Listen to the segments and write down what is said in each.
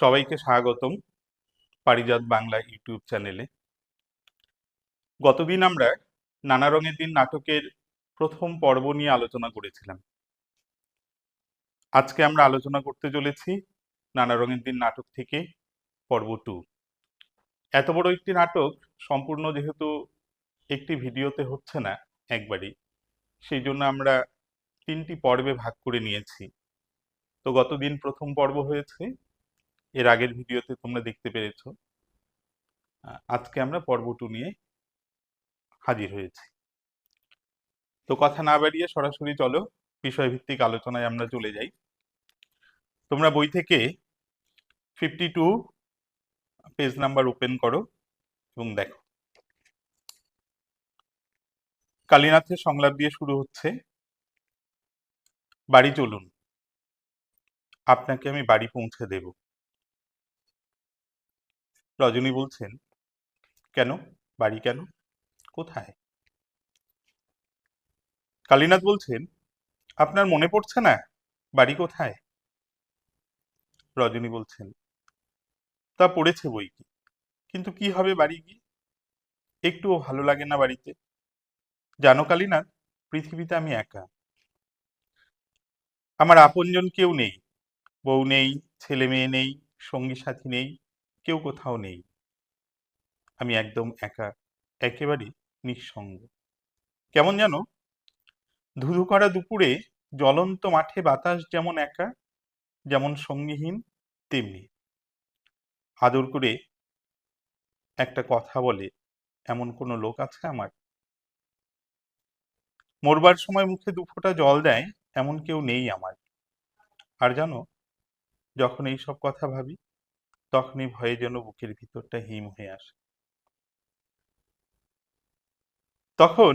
সবাইকে স্বাগতম পারিজাত বাংলা ইউটিউব চ্যানেলে। গতদিন আমরা নানা রঙের দিন নাটকের প্রথম পর্ব নিয়ে আলোচনা করেছিলাম। আজকে আমরা আলোচনা করতে চলেছি নানা রঙের দিন নাটক থেকে পর্ব টু। এত বড় একটি নাটক সম্পূর্ণ যেহেতু একটি ভিডিওতে হচ্ছে না একবারই, সেই জন্য আমরা তিনটি পর্বে ভাগ করে নিয়েছি। তো গতদিন প্রথম পর্ব হয়েছে এর আগের ভিডিওতে তোমরা দেখতে পেরেছ। আজকে আমরা পর্ব টু নিয়ে হাজির হয়েছি। তো কথা না বাড়িয়ে সরাসরি চলো, বিষয়ভিত্তিক আলোচনায় আমরা চলে যাই। তোমরা বই থেকে fifty two page number open করো এবং দেখো। কালীনাথের সংলাপ দিয়ে শুরু হচ্ছে, বাড়ি চলুন। আপনাকে আমি বাড়ি পৌঁছে দেব। রজনী বলছেন, কেন? বাড়ি কেন? কোথায়? কালীনাথ বলছেন, আপনার মনে পড়ছে না? বাড়ি কোথায়? রজনী বলছেন, তা পড়েছে বই কি? কিন্তু কি হবে বাড়ি গিয়ে? একটুও ভালো লাগে না বাড়িতে। জানো কালীনাথ, পৃথিবীতে আমি একা। আমার আপনজন কেউ নেই। বউ নেই, ছেলে মেয়ে নেই, সঙ্গী সাথী নেই। কেউ কোথাও নেই। আমি একদম একা একেবারে নিঃসঙ্গ। কেমন জানো ধুধু করা দুপুরে জ্বলন্ত মাঠে বাতাস যেমন একা, যেমন সঙ্গীহীন, তেমনি। আদর করে একটা কথা বলে, এমন কোনো লোক আছে আমার? মরবার সময় মুখে দু ফোঁটা জল দেয়, এমন কেউ নেই আমার। আর জানো, যখন এই সব কথা ভাবি তখনই ভয়ে যেন বুকের ভিতরটা হিম হয়ে আসে। তখন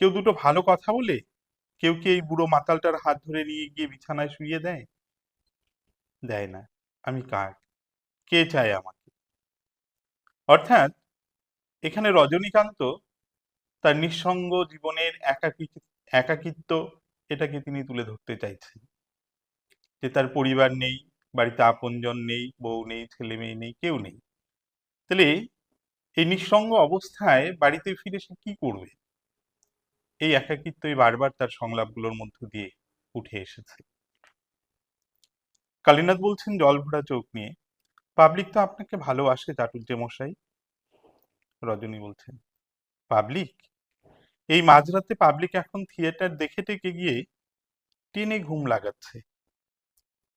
কেউ দুটো ভালো কথা বলে? কেউ কি এই বুড়ো মাতালটার হাত ধরে নিয়ে গিয়ে বিছানায় শুইয়ে দেয়? দেয় না। আমি কার কে চায় আমাকে? অর্থাৎ এখানে রজনীকান্ত তার নিঃসঙ্গ জীবনের একাকী একাকিত্ব এটাকে তিনি তুলে ধরতে চাইছেন। যে তার পরিবার নেই বাড়িতে আপনজন নেই, বউ নেই, ছেলে মেয়ে নেই, কেউ নেই। তাহলে এই নিঃসঙ্গ অবস্থায় বাড়িতে ফিরে সে কি করবে? এই একাকিত্বই বারবার তার সংলাপগুলোর মধ্য দিয়ে উঠে এসেছে। কালীনাথ বলছেন, জল ভরা চোখ নিয়ে। পাবলিক তো আপনাকে ভালোবাসে চাটুর্যে মশাই। রজনী বলছেন, পাবলিক? এই মাঝরাতে পাবলিক এখন থিয়েটার দেখে টেকে গিয়ে টেনে ঘুম লাগাচ্ছে।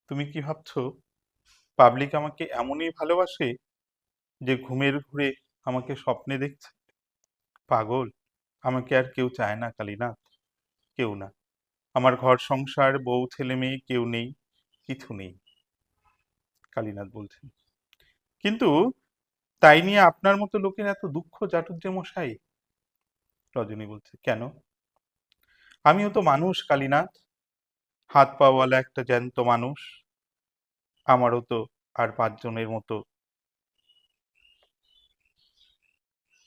তুমি কি ভাবছ পাবলিক আমাকে এমনই ভালোবাসে যে ঘুমের ঘুরে আমাকে স্বপ্নে দেখছে? পাগল, আমাকে আর কেউ চায় না, কালীনাথ। কেউ না। আমার ঘর সংসার, বউ, ছেলে, মেয়ে কেউ নেই, কিছু নেই, কালীনাথ বলছেন। কিন্তু তাই নিয়ে আপনার মতো লোকের এত দুঃখ চাটুর্যে মশাই? রজনী বলছে, কেন? আমিও তো মানুষ, কালীনাথ। হাত পাওয়ালা একটা জ্যান্ত মানুষ। আমারও তো আর পাঁচজনের মতো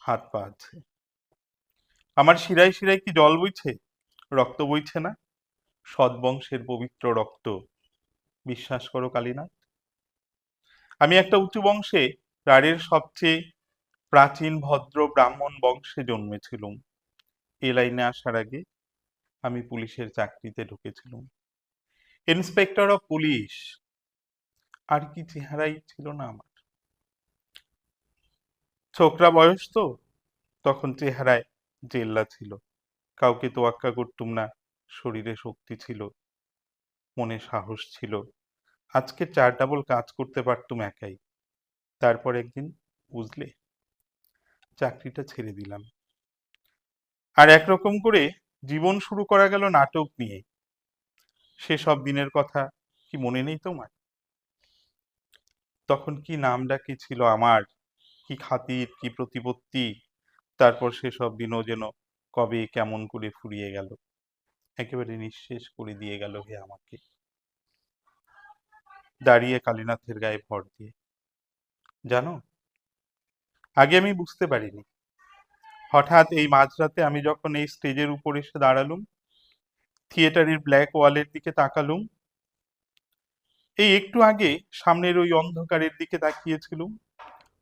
হাত পা আছে। আমার শিরায় শিরায় কি জল বইছে? রক্ত বইছে না? সৎবংশের পবিত্র রক্ত। বিশ্বাস করো কালীনাথ। আমি একটা উঁচু বংশে রাড়ের সবচেয়ে প্রাচীন ভদ্র ব্রাহ্মণ বংশে জন্মেছিলুম। এ লাইনে আসার আগে আমি পুলিশের চাকরিতে ঢুকেছিলাম। Inspector of police. আর কি চেহারাই ছিল না আমার। ছোকরা বয়স তো, তখন চেহারায় জেল্লা ছিল। কাউকে তো তোয়াক্কা করতুম না, শরীরে শক্তি ছিল, মনে সাহস ছিল। আজকে চার ডাবল কাজ করতে পারতুম একাই। তারপর একদিন বুঝলে, চাকরিটা ছেড়ে দিলাম। আর একরকম করে জীবন শুরু করা গেল নাটক নিয়ে। সেসব দিনের কথা কি মনে নেই তোমার? তখন কি নাম ডাকি ছিল আমার? কি খাতির, কি প্রতিপত্তি? তারপর সেসব দিনও যেন কবে কেমন করে ফুরিয়ে গেল? একেবারে নিঃশেষ করে দিয়ে গেল হে আমাকে। দাঁড়িয়ে কালীনাথের গায়ে ভর দিয়ে। জানো? আগে আমি বুঝতে পারিনি। হঠাৎ এই মাঝরাতে আমি যখন এই স্টেজের উপর এসে দাঁড়ালুম থিয়েটারের ব্ল্যাক ওয়ালের দিকে তাকালুম। এই একটু আগে সামনের ওই অন্ধকারের দিকে তাকিয়েছিলুম।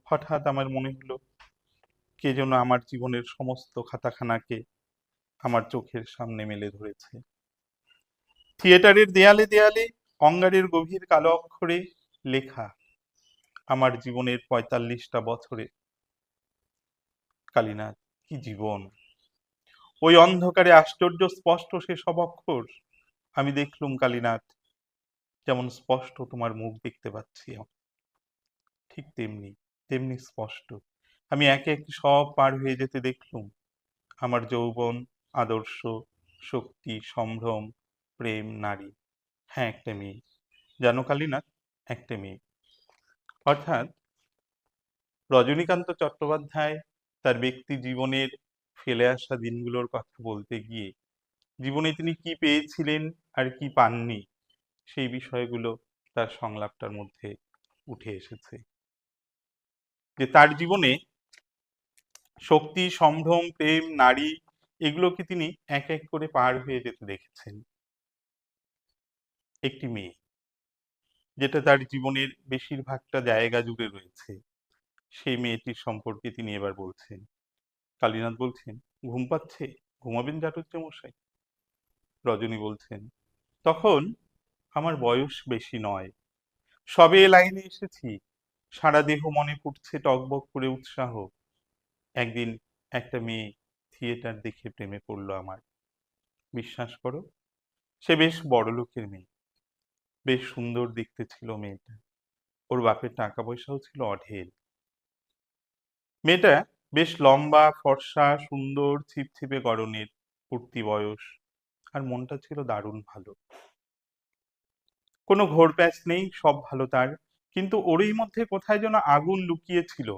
হঠাৎ আমার মনে হলো, কে যেন আমার জীবনের সমস্ত খাতাখানাকে আমার চোখের সামনে মেলে ধরেছে। থিয়েটারের দেয়ালে দেয়ালে অঙ্গারের গভীর কালো অক্ষরে লেখা, আমার জীবনের পঁয়তাল্লিশটা বছরে। কালীনাথ, কি জীবন? ওই অন্ধকারে আশ্চর্য স্পষ্ট সে সব অক্ষর। আমি দেখলুম কালীনাথ, যেমন স্পষ্ট তোমার মুখ দেখতে পাচ্ছি ঠিক তেমনি তেমনি স্পষ্ট। আমি একে একে সব পার হয়ে যেতে দেখলুম। আমার যৌবন, আদর্শ, শক্তি, সম্ভ্রম, প্রেম, নারী। হ্যাঁ একটা মেয়ে। জানো কালীনাথ? একটা মেয়ে। অর্থাৎ রজনীকান্ত চট্টোপাধ্যায় তার ব্যক্তি জীবনের ফেলে আসা দিনগুলোর কথা বলতে গিয়ে জীবনে তিনি কি পেয়েছিলেন আর কি পাননি, সেই বিষয়গুলো তার সংলাপটার মধ্যে উঠে এসেছে। যে তার জীবনে শক্তি, সম্ভ্রম, প্রেম, নারী এগুলোকে তিনি এক এক করে পার হয়ে যেতে দেখেছেন। একটি মেয়ে, যেটা তার জীবনের বেশিরভাগটা জায়গা জুড়ে রয়েছে, সেই মেয়েটির সম্পর্কে তিনি এবার বলছেন। কালীনাথ বলছেন, ঘুম পাচ্ছে? ঘুমাবেন জাটুজ্জে মশাই? রজনী বলছেন, তখন আমার বয়স বেশি নয়। সবে লাইনে এসেছি। সারা দেহ মনে ফুটছে টকবক করে উৎসাহ। একদিন একটা মেয়ে থিয়েটার দেখে প্রেমে পড়ল আমার। বিশ্বাস করো, সে বেশ বড় লোকের মেয়ে। বেশ সুন্দর দেখতে ছিল মেয়েটা। ওর বাপের টাকা পয়সাও ছিল অঢেল। মেয়েটা বেশ লম্বা, ফর্সা, সুন্দর, ছিপছিপে গড়নের উঠতি বয়স। আর মনটা ছিল দারুণ ভালো। কোনো ঘোর প্যাচ নেই, সব ভালো তার। কিন্তু ওরই মধ্যে কোথায় যেন আগুন লুকিয়ে ছিল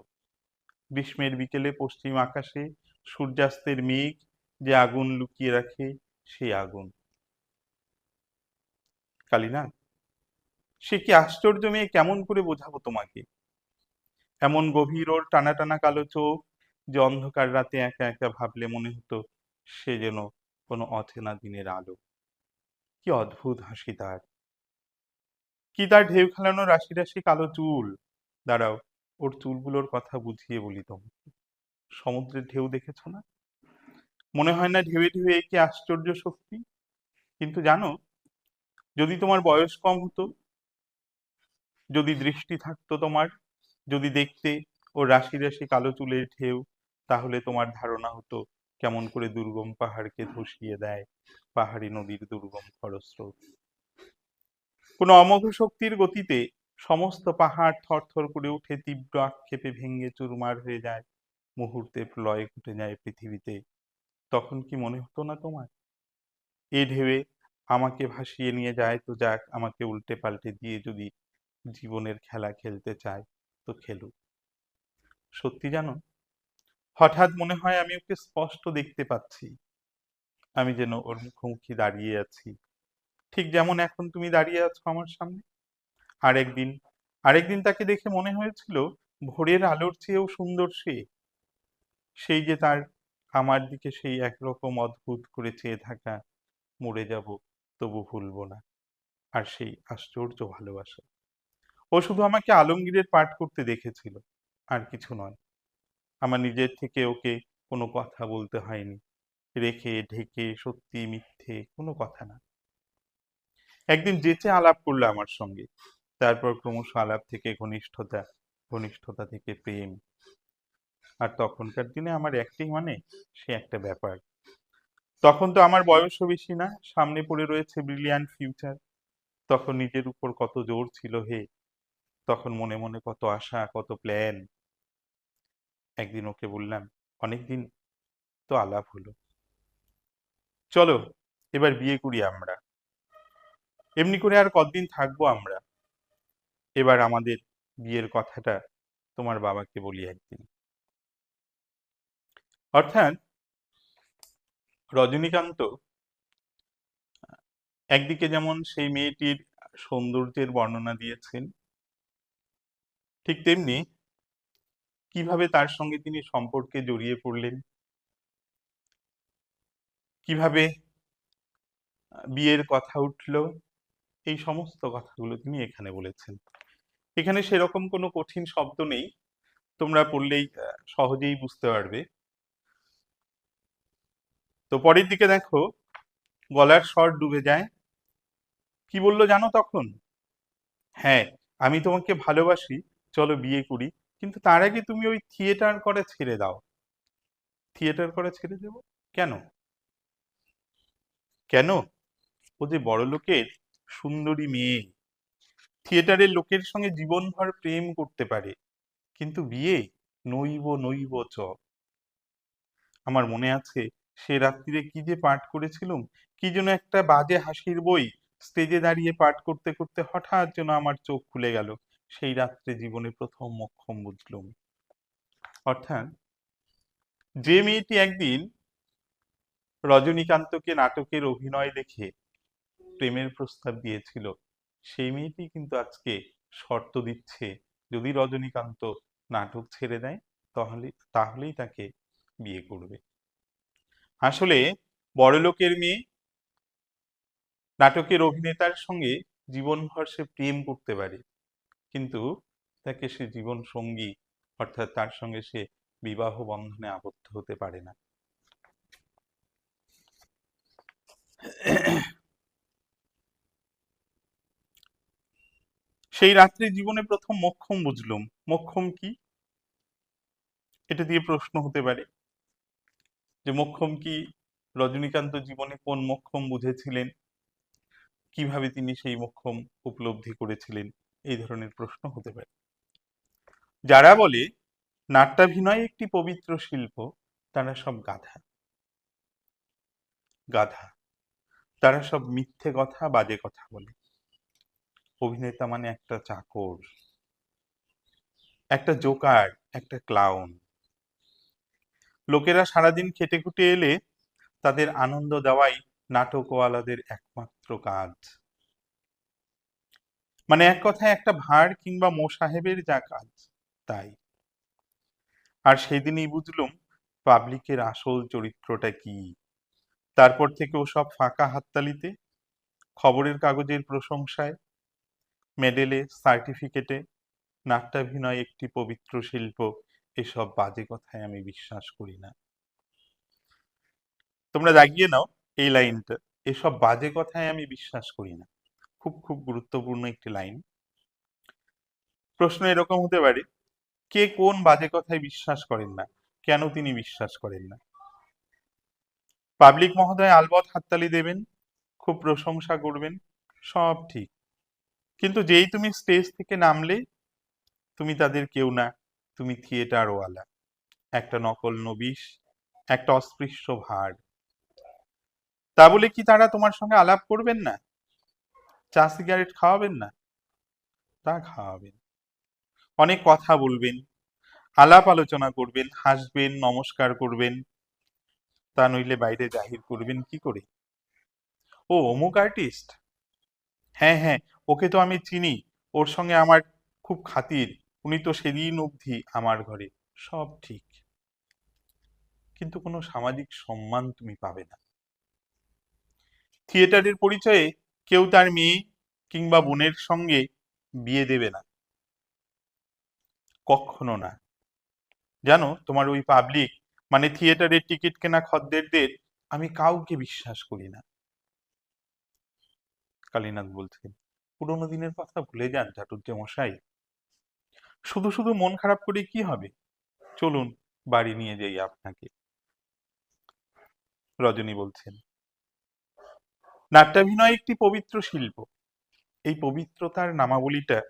গ্রীষ্মের বিকেলে পশ্চিম আকাশে সূর্যাস্তের মেঘ যে আগুন লুকিয়ে রাখে, সেই আগুন। কালিনা, সে কি আশ্চর্য মেয়ে কেমন করে বোঝাবো তোমাকে? এমন গভীর ওর টানা টানা কালো চোখ যে অন্ধকার রাতে একা একা ভাবলে মনে হতো সে যেন কোনো অচেনা দিনের আলো। কি অদ্ভুত হাসি তার। কি তার ঢেউ খেলানো রাশি রাশি কালো চুল? দাঁড়াও, ওর চুলগুলোর কথা বুঝিয়ে বলি তোমাকে। সমুদ্রের ঢেউ দেখেছ না? মনে হয় না ঢেউয়ে ঢেউয়ে কি আশ্চর্য শক্তি। কিন্তু জানো, যদি তোমার বয়স কম হতো, যদি দৃষ্টি থাকতো তোমার, যদি দেখতে ও রাশি রাশি কালো চুলের ঢেউ তাহলে তোমার ধারণা হতো কেমন করে দুর্গম পাহাড়কে ধসিয়ে দেয়, পাহাড়ি নদীর দুর্গম খরস্রোত। কোনো অমোঘ শক্তির গতিতে সমস্ত পাহাড় থরথর করে উঠে তীব্র আক্ষেপে ভেঙে চুরমার হয়ে যায়, মুহূর্তে প্রলয় ঘটে যায় পৃথিবীতে। তখন কি মনে হতো না তোমার? এ ঢেউয়ে আমাকে ভাসিয়ে নিয়ে যায় তো যাক, আমাকে উল্টে পাল্টে দিয়ে যদি জীবনের খেলা খেলতে চায় তো খেলুক। সত্যি জানো হঠাৎ মনে হয় আমি ওকে স্পষ্ট দেখতে পাচ্ছি। আমি যেন ওর মুখোমুখি দাঁড়িয়ে আছি। ঠিক যেমন এখন তুমি দাঁড়িয়ে আছো আমার সামনে। আরেকদিন আরেকদিন তাকে দেখে মনে হয়েছিল ভোরের আলোর চেয়েও সুন্দর সে। সেই যে তার আমার দিকে সেই একরকম অদ্ভুত করে চেয়ে থাকা, মরে যাব, তবু ভুলবো না। আর সেই আশ্চর্য ভালোবাসা। ও শুধু আমাকে আলমগীরের পাঠ করতে দেখেছিল, আর কিছু নয়। আমার নিজের থেকে ওকে কোনো কথা বলতে হয়নি। রেখে, ঢেকে, সত্যি, মিথ্যে কোনো কথা না। একদিন যেচে আলাপ করল আমার সঙ্গে। তারপর ক্রমশ আলাপ থেকে ঘনিষ্ঠতা ঘনিষ্ঠতা থেকে প্রেম। আর তখনকার দিনে আমার একটাই মানে সে একটা ব্যাপার। তখন তো আমার বয়সও বেশি না, সামনে পড়ে রয়েছে ব্রিলিয়ান্ট ফিউচার তখন নিজের উপর কত জোর ছিল হে। তখন মনে মনে কত আশা, কত প্ল্যান একদিন ওকে বললাম, অনেকদিন তো আলাপ হলো। চলো, এবার বিয়ে করি আমরা। এমনি করে আর কতদিন থাকব আমরা? এবার আমাদের বিয়ের কথাটা তোমার বাবাকে বলি একদিন। অর্থাৎ রজনীকান্ত, একদিকে যেমন সেই মেয়েটির সৌন্দর্যের বর্ণনা দিয়েছেন, ঠিক তেমনি কীভাবে তার সঙ্গে তিনি সম্পর্কে জড়িয়ে পড়লেন? কীভাবে বিয়ের কথা উঠল? এই সমস্ত কথাগুলো তিনি এখানে বলেছেন। এখানে সেরকম কোনো কঠিন শব্দ নেই। তোমরা পড়লেই সহজেই বুঝতে পারবে। তো পরের দিকে দেখো, গলার স্বর ডুবে যায়। কি বলল জানো তখন? হ্যাঁ আমি তোমাকে ভালোবাসি। চলো বিয়ে করি। কিন্তু তার আগে তুমি ওই থিয়েটার করে ছেড়ে দাও। থিয়েটার করে ছেড়ে দেব? কেন? কেন? ও যে বড় লোকের সুন্দরী মেয়ে। থিয়েটারের লোকের সঙ্গে জীবনভর প্রেম করতে পারে, কিন্তু বিয়ে নইব নইব চ। আমার মনে আছে সে রাত্রিরে কি যে পাঠ করেছিলুম, কি যেন একটা বাজে হাসির বই স্টেজে দাঁড়িয়ে পাঠ করতে করতে হঠাৎ যেন আমার চোখ খুলে গেল। সেই রাত্রে জীবনে প্রথম মক্ষম বুঝলুম। অর্থাৎ যে মেয়েটি একদিন রজনীকান্তকে নাটকের অভিনয় দেখে প্রেমের প্রস্তাব দিয়েছিল, সেই মেয়েটি কিন্তু আজকে শর্ত দিচ্ছে, যদি রজনীকান্ত নাটক ছেড়ে দেয়, তাহলে, তাহলেই তাকে বিয়ে করবে। আসলে বড়লোকের মেয়ে নাটকের অভিনেতার সঙ্গে জীবনভর সে প্রেম করতে পারে। কিন্তু তাকে সে জীবন সঙ্গী, অর্থাৎ তার সঙ্গে সে বিবাহ বন্ধনে আবদ্ধ হতে পারে না। সেই রাত্রি জীবনে প্রথম মক্ষম বুঝলুম। মক্ষম কি? এটা দিয়ে প্রশ্ন হতে পারে যে মক্ষম কি? রজনীকান্ত জীবনে কোন মক্ষম বুঝেছিলেন? কীভাবে তিনি সেই মক্ষম উপলব্ধি করেছিলেন? এই ধরনের প্রশ্ন হতে পারে। যারা বলে, নাট্যাভিনয় একটি পবিত্র শিল্প তারা সব গাধা। গাধা। তারা সব মিথ্যে কথা, বাজে কথা বলে। অভিনেতা মানে একটা চাকর, একটা জোকার, একটা ক্লাউন। লোকেরা সারাদিন খেটে খুটে এলে তাদের আনন্দ দেওয়াই নাটকওয়ালাদের একমাত্র কাজ। মানে এক কথায় একটা ভাঁড় কিংবা মো সাহেবের যা কাজ, তাই। আর সেদিনই বুঝলুম পাবলিকের আসল চরিত্রটা কি। তারপর থেকে ও সব ফাঁকা হাততালিতে, খবরের কাগজের প্রশংসায়, মেডেলে, সার্টিফিকেটে, নাট্যাভিনয় একটি পবিত্র শিল্প, এসব বাজে কথায় আমি বিশ্বাস করি না। তোমরা জাগিয়ে নাও এই লাইনটা, এসব বাজে কথায় আমি বিশ্বাস করি না। খুব খুব গুরুত্বপূর্ণ একটি লাইন। প্রশ্ন এরকম হতে পারে, কে কোন বাজে কথায় বিশ্বাস করেন না? কেন তিনি বিশ্বাস করেন না? পাবলিক মহোদয় আলবত হাততালি দেবেন, খুব প্রশংসা করবেন, সব ঠিক। কিন্তু যেই তুমি স্টেজ থেকে নামলে, তুমি তাদের কেউ না, তুমি থিয়েটারওয়ালা একটা নকল নবিশ, একটা অস্পৃশ্য ভার। তা বলে কি তারা তোমার সঙ্গে আলাপ করবেন না? চা সিগারেট খাওয়াবেন না? তা খাওয়াবেন। অনেক কথা বলবেন, আলাপ আলোচনা করবেন, হাসবেন, নমস্কার করবেন, তা নইলে বাইরে জাহির করবেন কি করে? ও, অমুক আর্টিস্ট হ্যাঁ হ্যাঁ ওকে তো আমি চিনি, ওর সঙ্গে আমার খুব খাতির, উনি তো সেদিন অবধি আমার ঘরে, সব ঠিক। কিন্তু কোনো সামাজিক সম্মান তুমি পাবে না। থিয়েটারের পরিচয়ে কেউ তার মেয়ে কিংবা বোনের সঙ্গে বিয়ে দেবে না। কখনো না। জানো, তোমার ওই পাবলিক মানে থিয়েটারের টিকিট কেনা খদ্দেরদের আমি কাউকে বিশ্বাস করি না। কালীনাথ বলছেন, পুরোনো দিনের কথা ভুলে যান চাটুর্য মশাই। শুধু শুধু মন খারাপ করে কি হবে? চলুন, বাড়ি নিয়ে যাই আপনাকে। রজনী বলছেন নাট্যাভিনয় একটি পবিত্র শিল্প। এই পবিত্রতার নামাবলীটা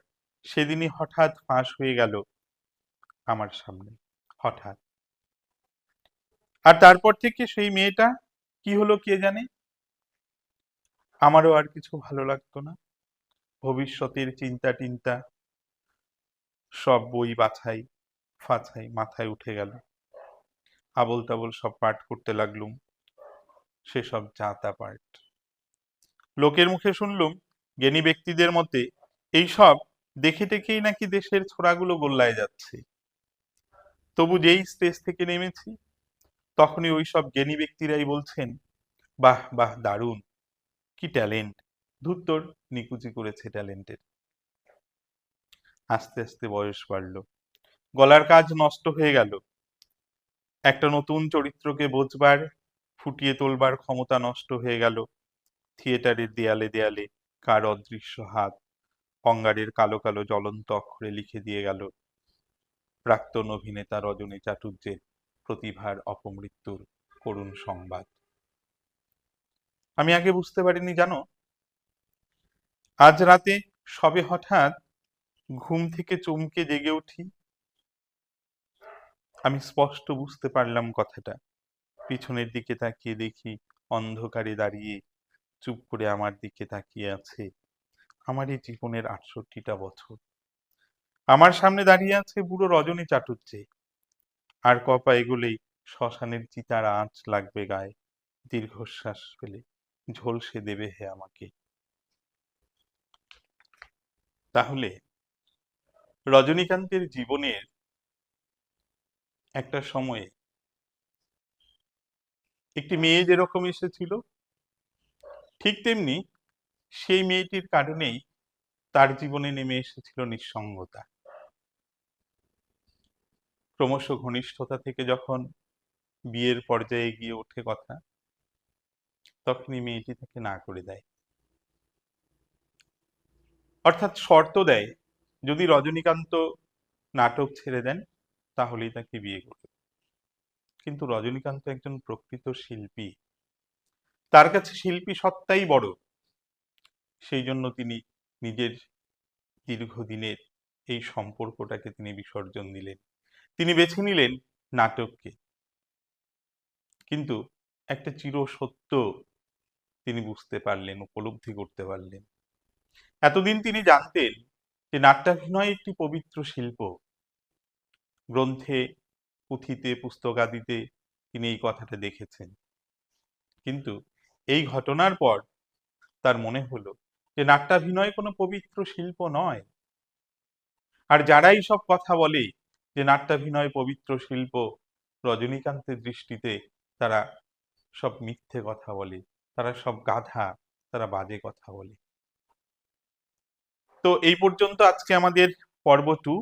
সেদিনই হঠাৎ ফাঁস হয়ে গেল আমার সামনে, হঠাৎ। আর তারপর থেকে সেই মেয়েটা কি হলো কে জানে? আমারও আর কিছু ভালো লাগতো না। ভবিষ্যতের চিন্তা টিন্তা সব বই বাছাই, ফাছাই মাথায় উঠে গেল। আবল তাবল সব পাঠ করতে লাগলুম, সেসব জাতা পাঠ। লোকের মুখে শুনলুম, জ্ঞানী ব্যক্তিদের মতে এইসব দেখে টেকেই নাকি দেশের ছোড়াগুলো গোল্লায় যাচ্ছে। তবু যেই স্টেজ থেকে নেমেছি, তখনই ওই সব জ্ঞানী ব্যক্তিরাই বলছেন, বাহ বাহ, দারুণ! কি ট্যালেন্ট! ধুত্তর নিকুচি করেছে ট্যালেন্টের। আস্তে আস্তে বয়স বাড়লো। গলার কাজ নষ্ট হয়ে গেল। একটা নতুন চরিত্রকে বোঝবার, ফুটিয়ে তোলবার ক্ষমতা নষ্ট হয়ে গেল। থিয়েটারের দেয়ালে দেয়ালে কার অদৃশ্য হাত, অঙ্গারের কালো কালো জ্বলন্ত অক্ষরে লিখে দিয়ে গেল, প্রাক্তন অভিনেতা রজনী চাটুর্যের প্রতিভার অপমৃত্যুর করুণ সংবাদ। আমি আগে বুঝতে পারিনি, জানো? আজ রাতে সবে হঠাৎ ঘুম থেকে চমকে জেগে উঠি। আমি স্পষ্ট বুঝতে পারলাম কথাটা। পিছনের দিকে তাকিয়ে দেখি অন্ধকারে দাঁড়িয়ে চুপ করে আমার দিকে তাকিয়ে আছে। আমার এই জীবনের আটষট্টিটা বছর। আমার সামনে দাঁড়িয়ে আছে বুড়ো রজনী চাটুর্যে। আর কপা এগুলেই শ্মশানের চিতার আঁচ লাগবে গায়ে। দীর্ঘশ্বাস ফেলে ঝলসে দেবে হে আমাকে। তাহলে রজনীকান্তের জীবনের একটা সময়ে একটি মেয়ে যেরকম এসেছিল ঠিক তেমনি সেই মেয়েটির কারণেই তার জীবনে নেমে এসেছিল নিঃসঙ্গতা। ক্রমশ ঘনিষ্ঠতা থেকে যখন বিয়ের পর্যায়ে গিয়ে ওঠে কথা, তখনই মেয়েটি তাকে না করে দেয়। অর্থাৎ শর্ত দেয়, যদি রজনীকান্ত নাটক ছেড়ে দেন, তাহলেই তাকে বিয়ে করবে। কিন্তু রজনীকান্ত একজন প্রকৃত শিল্পী। তার কাছে শিল্পী সত্তাই বড়। সেই জন্য তিনি নিজের দীর্ঘদিনের এই সম্পর্কটাকে তিনি বিসর্জন দিলেন। তিনি বেছে নিলেন নাটককে। কিন্তু একটা চির সত্য তিনি বুঝতে পারলেন, উপলব্ধি করতে পারলেন। এতদিন তিনি জানতেন যে নাট্যাভিনয় একটি পবিত্র শিল্প। গ্রন্থে, পুঁথিতে, পুস্তকাদিতে তিনি এই কথাটা দেখেছেন। কিন্তু এই ঘটনার পর তার মনে হলো যে নাট্যাভিনয় কোনো পবিত্র শিল্প নয়। আর যারাই সব কথা বলে যে নাট্যাভিনয় পবিত্র শিল্প, রজনীকান্তের দৃষ্টিতে তারা সব মিথ্যে কথা বলে, তারা সব গাধা, তারা বাজে কথা বলে। তো এই পর্যন্ত আজকে আমাদের পর্ব টু।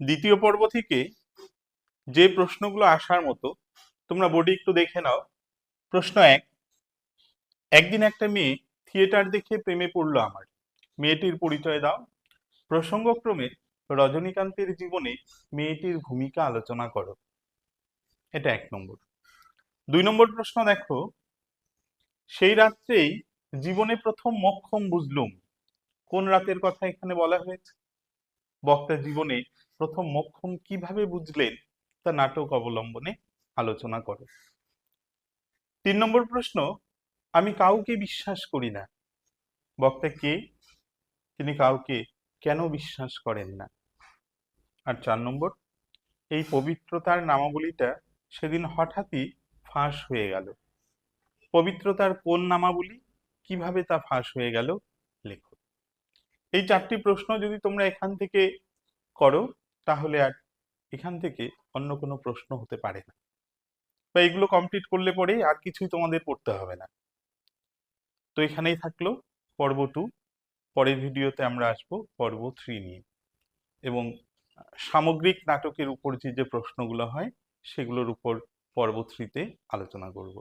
দ্বিতীয় পর্ব থেকে যে প্রশ্নগুলো আসার মতো, তোমরা বোর্ডে একটু দেখে নাও। প্রশ্ন এক, একদিন একটা মেয়ে থিয়েটার দেখে প্রেমে পড়ল আমার। মেয়েটির পরিচয় দাও। প্রসঙ্গক্রমে রজনীকান্তের জীবনে মেয়েটির ভূমিকা আলোচনা করো। এটা এক নম্বর। দুই নম্বর প্রশ্ন দেখো, সেই রাত্রেই জীবনে প্রথম মক্ষম বুঝলুম। কোন রাতের কথা এখানে বলা হয়েছে? বক্তা জীবনে প্রথম মক্ষম কীভাবে বুঝলেন? তা নাটক অবলম্বনে আলোচনা করো। তিন নম্বর প্রশ্ন, আমি কাউকে বিশ্বাস করি না। বক্তা কে? তিনি কাউকে কেন বিশ্বাস করেন না? আর চার নম্বর, এই পবিত্রতার নামাবলীটা সেদিন হঠাৎই ফাঁস হয়ে গেল। পবিত্রতার কোন নামাবলী? কীভাবে তা ফাঁস হয়ে গেল? লেখো। এই চারটি প্রশ্ন যদি তোমরা এখান থেকে করো, তাহলে আর এখান থেকে অন্য কোনো প্রশ্ন হতে পারে না। বা এগুলো কমপ্লিট করলে পরেই আর কিছুই তোমাদের পড়তে হবে না। তো এখানেই থাকল পর্ব টু পরের ভিডিওতে আমরা আসব পর্ব থ্রি নিয়ে। এবং সামগ্রিক নাটকের উপর যে যে প্রশ্নগুলো হয়, সেগুলোর উপর পর্ব থ্রিতে আলোচনা করব।